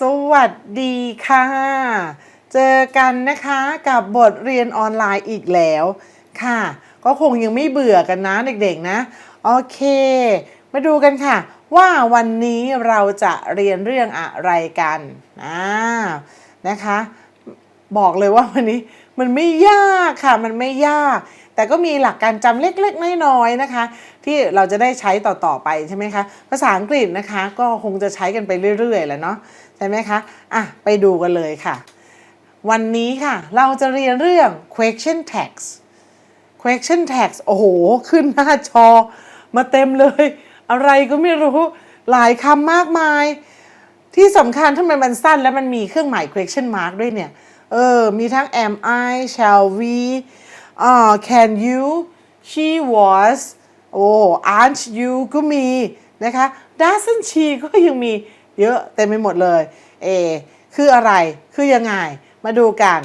สวัสดีค่ะ เจอกันนะคะกับบทเรียนออนไลน์อีกแล้วค่ะ ก็คงยังไม่เบื่อกันนะเด็กๆนะ โอเค มาดูกันค่ะ ว่าวันนี้เราจะเรียนเรื่องอะไรกันอ่านะคะ บอกเลยว่าวันนี้ มันไม่ยากค่ะ มันไม่ยาก แต่ก็มีหลักการจำเล็กๆ น้อยๆนะคะ ที่เราจะได้ใช้ต่อๆไปใช่ไหมคะ ภาษาอังกฤษนะคะ ก็คงจะใช้กันไปเรื่อยๆแหละเนาะใช่ไหมคะอะไปดูกันเลยค่ะ วันนี้ค่ะ เราจะเรียนเรื่อง question text question text โอ้โห ขึ้นหน้าจอมาเต็มเลย อะไรก็ไม่รู้หลายคำมากมาย ที่สำคัญทำไมมันสั้นแล้วมันมีเครื่องหมาย question mark ด้วยเนี่ย เออ มีทั้ง am I shall we อ่า can you she was โอ้ aren't you ก็มีนะคะ doesn't she ก็ยังมีเยอะเต็มไปหมดเลย เอ คืออะไร คือยังไง มาดูกัน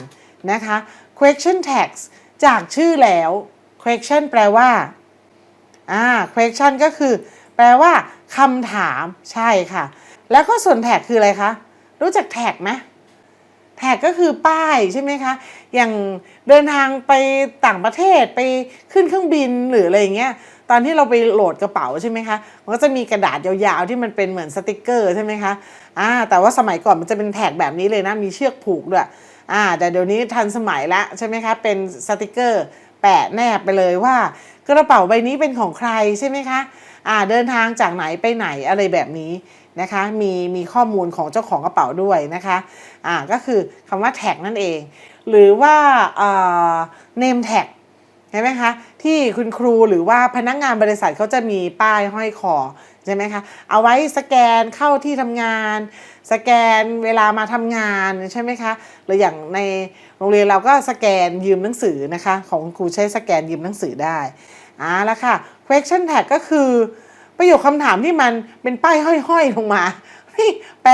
นะคะ question text จากชื่อแล้ว question แปลว่า อ่า question ก็คือ แปลว่าคำถาม ใช่ค่ะ แล้วก็ส่วนแท็กคืออะไรคะ รู้จักแท็กไหม แท็กก็คือป้ายใช่ไหมคะ อย่างเดินทางไปต่างประเทศไปขึ้นเครื่องบินหรืออะไรอย่างเงี้ย ตอนที่เราไปโหลดกระเป๋าใช่ไหมคะ มันก็จะมีกระดาษยาวๆที่มันเป็นเหมือนสติกเกอร์ใช่ไหมคะ อ่า แต่ว่าสมัยก่อนมันจะเป็นแท็กแบบนี้เลยนะ มีเชือกผูกด้วย อ่า แต่เดี๋ยวนี้ทันสมัยละใช่ไหมคะ เป็นสติกเกอร์แปะแนบไปเลยว่ากระเป๋าใบนี้เป็นของใครใช่ไหมคะ อ่า เดินทางจากไหนไปไหนอะไรแบบนี้ นะคะมีมีข้อมูลของเจ้าของกระเป๋าด้วยนะคะอ่าก็คือคำว่าแท็กนั่นเอง หรือว่าเอ่า name tag ใช่ไหมคะที่คุณครูหรือว่าพนักงานบริษัทเขาจะมีป้ายห้อยคอใช่ไหมคะเอาไว้สแกนเข้าที่ทำงาน สแกนเวลามาทำงานใช่ไหมคะหรืออย่างในโรงเรียนเราก็สแกนยืมหนังสือนะคะของคุณครูใช้สแกนยืมหนังสือได้อ่าแล้วค่ะ question tag ก็คือ ประโยคคำถามที่มันเป็นป้ายห้อยๆลงมาแปล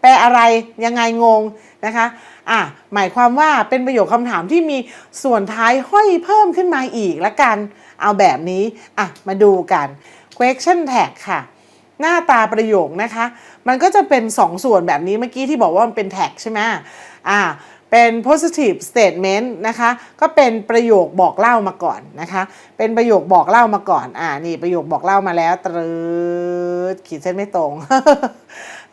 แปลอะไรยังไงงงนะคะอะหมายความว่าเป็นประโยคคำถามที่มีส่วนท้ายห้อยเพิ่มขึ้นมาอีกละกัน เอาแบบนี้อะมาดูกัน question tag ค่ะ หน้าตาประโยคนะคะ มันก็จะเป็น 2ส่วนแบบนี้เมื่อกี้ที่บอกว่ามันเป็น tag ใช่ไหมอ่า เป็น positive statement นะคะ ก็เป็นประโยคบอกเล่ามาก่อนนะคะ เป็นประโยคบอกเล่ามาก่อน อ่า นี่ประโยคบอกเล่ามาแล้วตรึดขีดเส้นไม่ตรง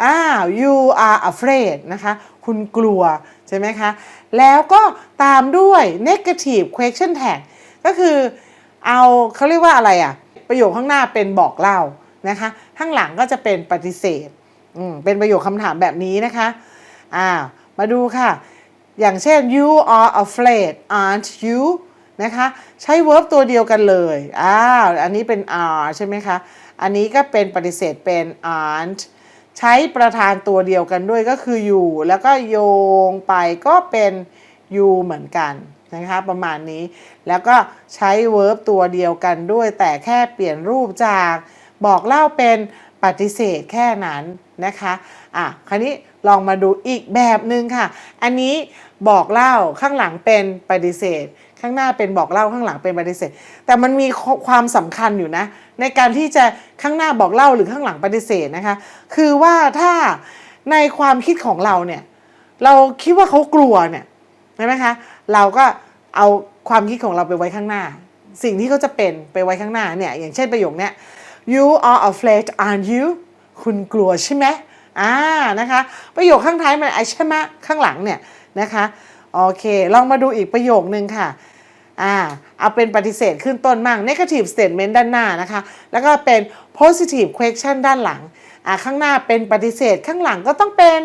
อ้าว you are afraid นะคะ คุณกลัว ใช่ไหมคะ แล้วก็ตามด้วย negative question tag ก็คือ เอาเขาเรียกว่าอะไรอะประโยคข้างหน้าเป็นบอกเล่านะคะ ข้างหลังก็จะเป็นปฏิเสธ อืม เป็นประโยคคำถามแบบนี้นะคะอ่ามาดูค่ะ อย่างเช่น you are afraid aren't you นะคะใช้ verb ตัวเดียวกันเลยอ้าวอันนี้เป็น are ใช่ไหมคะ อันนี้ก็เป็นปฏิเสธเป็น aren't ใช้ประธานตัวเดียวกันด้วยก็คือ you แล้วก็โยงไปก็เป็น you เหมือนกันนะคะประมาณนี้ แล้วก็ใช้ verb ตัวเดียวกันด้วย แต่แค่เปลี่ยนรูปจากบอกเล่าเป็น ปฏิเสธแค่นั้นนะคะอะคราวนี้ลองมาดูอีกแบบหนึ่งค่ะ อันนี้บอกเล่าข้างหลังเป็นปฏิเสธ ข้างหน้าเป็นบอกเล่าข้างหลังเป็นปฏิเสธ แต่มันมีความสำคัญอยู่นะ ในการที่จะข้างหน้าบอกเล่าหรือข้างหลังปฏิเสธนะคะ คือว่าถ้าในความคิดของเราเนี่ย เราคิดว่าเขากลัวเนี่ยใช่ไหมคะเราก็เอาความคิดของเราไปไว้ข้างหน้า สิ่งที่เขาจะเป็นไปไว้ข้างหน้าเนี่ยอย่างเช่นประโยคเนี้ย you are afraid aren't you คุณกลัวใช่ไหมอ่านะคะ ประโยคข้างท้ายมันไอใช่ไหมข้างหลังเนี่ยนะคะโอเค ลองมาดูอีกประโยคนึงค่ะอ่าเอาเป็นปฏิเสธขึ้นต้นมั่ง negative statement ด้านหน้านะคะ แล้วก็เป็น positive question ด้านหลังอ่าข้างหน้าเป็นปฏิเสธข้างหลังก็ต้องเป็น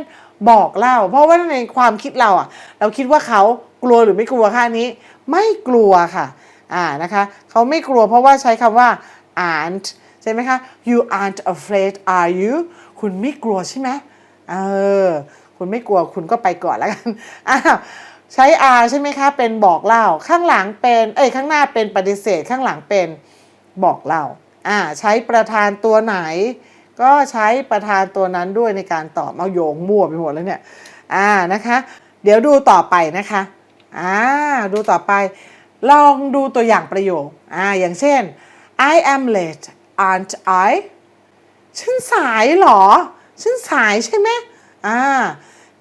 บอกเล่า เพราะว่าในความคิดเราอะ เราคิดว่าเขากลัวหรือไม่กลัวค่ะนี้ ไม่กลัวค่ะอ่านะคะเขาไม่กลัวเพราะว่าใช้คำว่า aren't ใช่ไหมคะ you aren't afraid are you คุณไม่กลัวใช่ไหมเออ คุณไม่กลัวคุณก็ไปก่อนแล้วกันอ้าวใช้ are ใช่ไหมคะ เป็นบอกเล่า ข้างหลังเป็น เอ้ย ข้างหน้าเป็นปฏิเสธ ข้างหลังเป็นบอกเล่า อ่า ใช้ประธานตัวไหน ก็ใช้ประธานตัวนั้นด้วยในการตอบเอาโยงมั่วไปหมดแล้วเนี่ย อ่า นะคะ เดี๋ยวดูต่อไปนะคะ อ่า ดูต่อไป ลองดูตัวอย่างประโยค อ่า อย่างเช่น I am late aren't I ฉันสายเหรอ ฉันสายใช่ไหมอ่า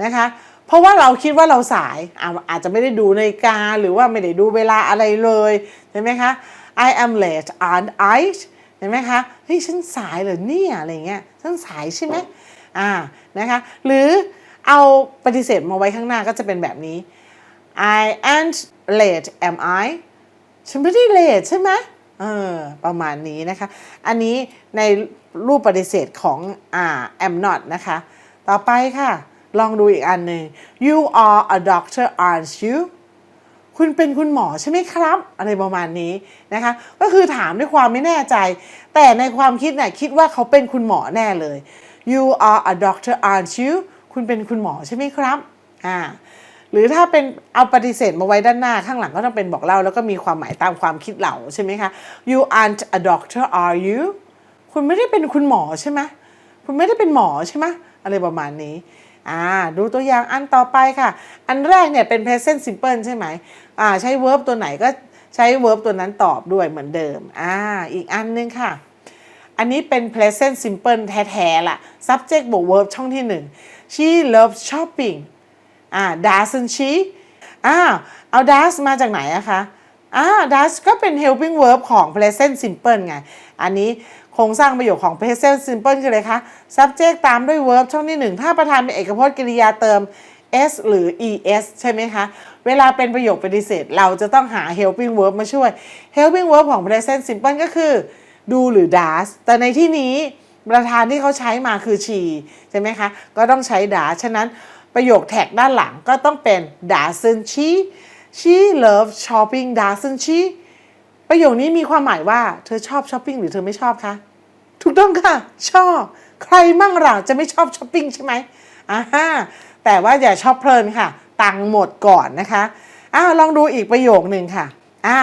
นะคะ เพราะว่าเราคิดว่าเราสายอาอาจจะไม่ได้ดูนาฬิกาหรือว่าไม่ได้ดูเวลาอะไรเลยเห็นไหมคะ I am late aren't I เห็นไหมคะเฮ้ยฉันสายเหรอเนี่ยอะไรเงี้ยฉันสายใช่ไหมอ่านะคะหรือเอาปฏิเสธมาไว้ข้างหน้าก็จะเป็นแบบนี้ I ain't late am I ฉันไม่ได้เลทใช่ไหม เออประมาณนี้นะคะ อันนี้ในรูปปฏิเสธของอ่า am not นะคะ ต่อไปค่ะ ลองดูอีกอันหนึ่ง you are a doctor aren't you คุณเป็นคุณหมอใช่ไหมครับ อะไรประมาณนี้นะคะ ก็คือถามด้วยความไม่แน่ใจ แต่ในความคิดเนี่ยคิดว่าเขาเป็นคุณหมอแน่เลย you are a doctor aren't you คุณเป็นคุณหมอใช่ไหมครับ อ่า หรือถ้าเป็นเอาปฏิเสธมาไว้ด้านหน้าข้างหลังก็ต้องเป็นบอกเล่า แล้วก็มีความหมายตามความคิดเราใช่ไหมคะ you aren't a doctor are you คุณไม่ได้เป็นคุณหมอใช่ไหมคุณไม่ได้เป็นหมอใช่ไหมอะไรประมาณนี้อ่าดูตัวอย่างอันต่อไปค่ะ อันแรกเนี่ยเป็น present simple ใช่ไหมอ่าใช้ verb ตัวไหนก็ใช้ verb ตัวนั้นตอบด้วยเหมือนเดิมอ่าอีกอันนึงค่ะ อันนี้เป็น present simple แท้ๆล่ะ subject บวก verb ช่องที่หนึ่ง she loves shopping อ่า doesn't she อ้าวเอา does มาจากไหนอะคะอ่า does ก็เป็น helping verb ของ present simple ไง อันนี้โครงสร้างประโยคของ present simple คืออะไรคะ subject ตามด้วย verb ช่องที่หนึ่งถ้าประธานเป็นเอกพจน์กริยาเติม s หรือ es ใช่ไหมคะ เวลาเป็นประโยคปฏิเสธ เราจะต้องหา helping verb มาช่วย helping verb ของ present simple ก็คือ do หรือ does แต่ในที่นี้ประธานที่เขาใช้มาคือ she ใช่ไหมคะ ก็ต้องใช้ does ฉะนั้น ประโยคแท็กด้านหลังก็ต้องเป็น doesn't she she loves shopping doesn't she ประโยคนี้มีความหมายว่าเธอชอบช้อปปิ้งหรือเธอไม่ชอบคะ ถูกต้องค่ะ ชอบ ใครมั่งล่ะจะไม่ชอบช้อปปิ้งใช่ไหมอ่าฮะแต่ว่าอย่าชอบเพลินค่ะ ตังหมดก่อนนะคะอ้าวลองดูอีกประโยคหนึ่งค่ะอ่า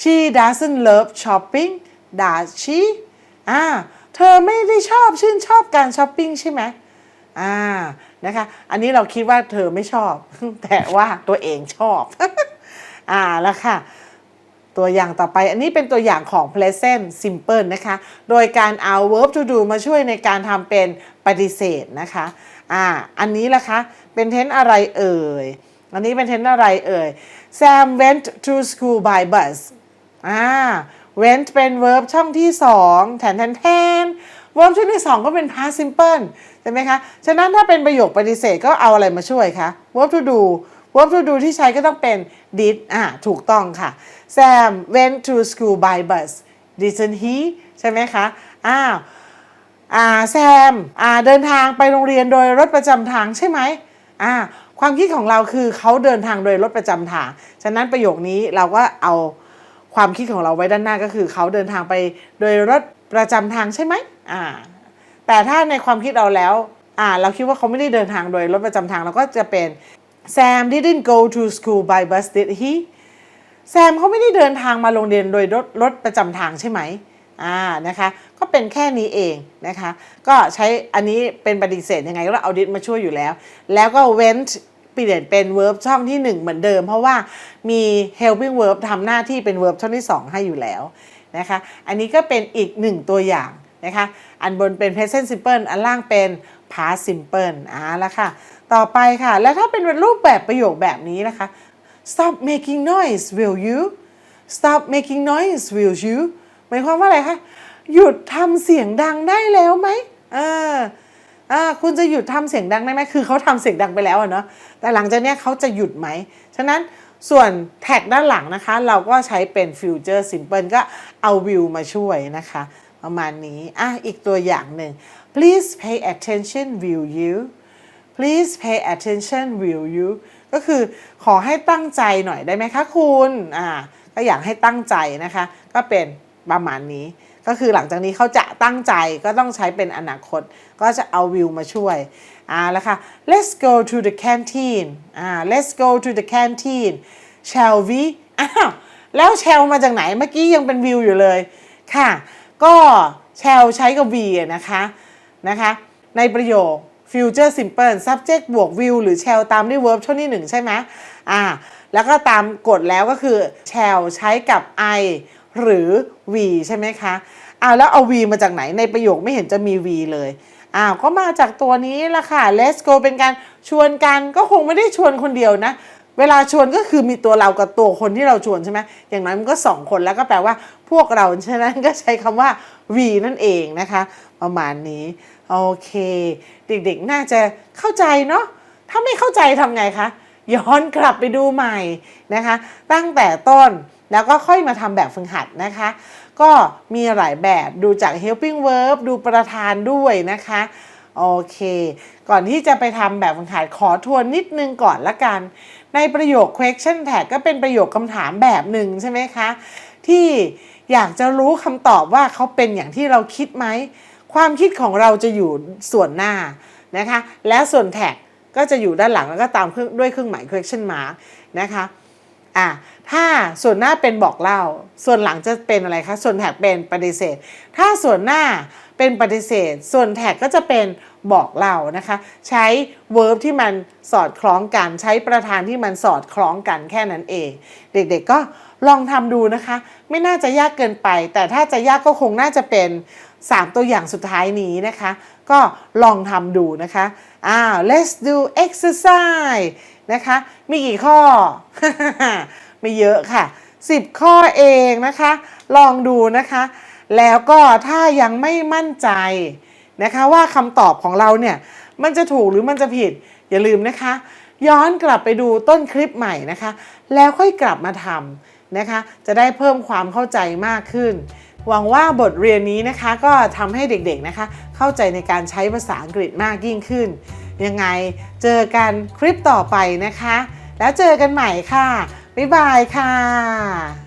she doesn't love shopping does she อ่าเธอไม่ได้ชอบชื่นชอบการช้อปปิ้งใช่ไหม อ่านะคะ อันนี้เราคิดว่าเธอไม่ชอบ แต่ว่าตัวเองชอบ อ่าแล้วค่ะ ตัวอย่างต่อไป อันนี้เป็นตัวอย่างของ present simple นะคะ โดยการเอา verb to do มาช่วยในการทำเป็นปฏิเสธนะคะ อ่า อันนี้ล่ะคะ เป็นเทนอะไรเอ่ย อันนี้เป็นเทนอะไรเอ่ย Sam went to school by bus อ่า went เป็น verb ช่องที่สองแทนแทนแทน verb ช่องที่สองก็เป็น past simple ใช่ไหมคะ ฉะนั้นถ้าเป็นประโยคปฏิเสธก็เอาอะไรมาช่วยคะ verb to do verb to do ที่ใช้ก็ต้องเป็น did อ่าถูกต้องค่ะ Sam went to school by bus didn't he ใช่ไหมคะ อ้าวอ่าแซมอ่าเดินทางไปโรงเรียนโดยรถประจำทางใช่ไหมอ่าความคิดของเราคือเขาเดินทางโดยรถประจำทาง ฉะนั้นประโยคนี้เราก็เอาความคิดของเราไว้ด้านหน้าก็คือเขาเดินทางไปโดยรถ ประจำทางใช่ไหมอ่า แต่ถ้าในความคิดเราแล้ว อ่า เราคิดว่าเขาไม่ได้เดินทางโดยรถประจำทางเราก็จะเป็น Sam didn't go to school by bus did he แซมเขาไม่ได้เดินทางมาโรงเรียนโดยรถรถประจำทางใช่ไหมอ่านะคะ ก็เป็นแค่นี้เองนะคะ ก็ใช้อันนี้เป็นปฏิเสธยังไงก็เอา did มาช่วยอยู่แล้ว แล้วก็ went เปลี่ยนเป็น verb ช่องที่ 1 เหมือนเดิม เพราะว่ามี helping verb ทำหน้าที่เป็น verb ช่องที่ 2 ให้อยู่แล้ว นะคะ อันนี้ก็เป็นอีกหนึ่งตัวอย่างนะคะ อันบนเป็น present simple อันล่างเป็น past simple อ่าแล้วค่ะ ต่อไปค่ะ แล้วถ้าเป็นรูปแบบประโยคแบบนี้นะคะ stop making noise will you stop making noise will you หมายความว่าอะไรคะ หยุดทำเสียงดังได้แล้วไหมเอออ่าคุณจะหยุดทำเสียงดังได้ไหมคือเขาทำเสียงดังไปแล้วอะเนาะแต่หลังจากนี้เขาจะหยุดไหม ฉะนั้น ส่วนแท็กด้านหลังนะคะ เราก็ใช้เป็น future simple ก็เอา will มาช่วยนะคะ ประมาณนี้อะอีกตัวอย่างหนึ่ง please pay attention will you please pay attention will you ก็คือขอให้ตั้งใจหน่อยได้ไหมคะคุณอ่าก็อยากให้ตั้งใจนะคะ ก็เป็นประมาณนี้ ก็คือหลังจากนี้เขาจะตั้งใจก็ต้องใช้เป็นอนาคต ก็จะเอา will มาช่วย อ่าแล้วค่ะ let's go to the canteen อ่า let's go to the canteen shall we อ้าวแล้ว shall มาจากไหนเมื่อกี้ยังเป็น will อยู่เลยค่ะ ก็ shall ใช้กับ we นะคะนะคะในประโยค future simple subject บวก will หรือ shall ตามด้วย verb ช่วงที่หนึ่งใช่ไหมอ่าแล้วก็ตามกฎแล้วก็คือ shall ใช้กับ I หรือ we ใช่ไหมคะอ่าแล้วเอา we มาจากไหนในประโยคไม่เห็นจะมี we เลย อ้าวก็มาจากตัวนี้ละค่ะ let's go เป็นการชวนกันก็คงไม่ได้ชวนคนเดียวนะ เวลาชวนก็คือมีตัวเรากับตัวคนที่เราชวนใช่ไหมอย่างน้อยมันก็สองคนแล้วก็แปลว่าพวกเราฉะนั้นก็ใช้คำว่า we นั่นเองนะคะ ประมาณนี้ โอเค เด็กๆน่าจะเข้าใจเนาะถ้าไม่เข้าใจทำไงคะ ย้อนกลับไปดูใหม่นะคะ ตั้งแต่ต้นแล้วก็ค่อยมาทำแบบฝึกหัดนะคะ ก็มีหลายแบบดูจาก helping verb ดูประธานด้วยนะคะ โอเค ก่อนที่จะไปทำแบบฝึกหัดขอทวนนิดนึงก่อนละกัน ในประโยค question tag ก็เป็นประโยคคำถามแบบหนึ่งใช่ไหมคะ ที่อยากจะรู้คำตอบว่าเขาเป็นอย่างที่เราคิดไหม ความคิดของเราจะอยู่ส่วนหน้านะคะ และส่วนแท็กก็จะอยู่ด้านหลังแล้วก็ตามเครื่องด้วยเครื่องหมาย question mark นะคะ อะ ถ้าส่วนหน้าเป็นบอกเล่า ส่วนหลังจะเป็นอะไรคะ ส่วนแท็กเป็นปฏิเสธ ถ้าส่วนหน้าเป็นปฏิเสธ ส่วนแท็กก็จะเป็นบอกเล่านะคะ ใช้ verb ที่มันสอดคล้องกัน ใช้ประธานที่มันสอดคล้องกันแค่นั้นเอง เด็กๆก็ลองทำดูนะคะ ไม่น่าจะยากเกินไป แต่ถ้าจะยากก็คงน่าจะเป็น 3 ตัวอย่างสุดท้ายนี้นะคะ ก็ลองทำดูนะคะอ้าว let's do exercise นะคะ มีกี่ข้อ ไม่เยอะค่ะ 10 ข้อเองนะคะ ลองดูนะคะ แล้วก็ถ้ายังไม่มั่นใจนะคะว่าคำตอบของเราเนี่ยมันจะถูกหรือมันจะผิดอย่าลืมนะคะ ย้อนกลับไปดูต้นคลิปใหม่นะคะ แล้วค่อยกลับมาทำนะคะ จะได้เพิ่มความเข้าใจมากขึ้น หวังว่าบทเรียนนี้นะคะ ก็ทำให้เด็กๆนะคะ เข้าใจในการใช้ภาษาอังกฤษมากยิ่งขึ้น ยังไงเจอกันคลิปต่อไปนะคะ แล้วเจอกันใหม่ค่ะ บ๊ายบายค่ะ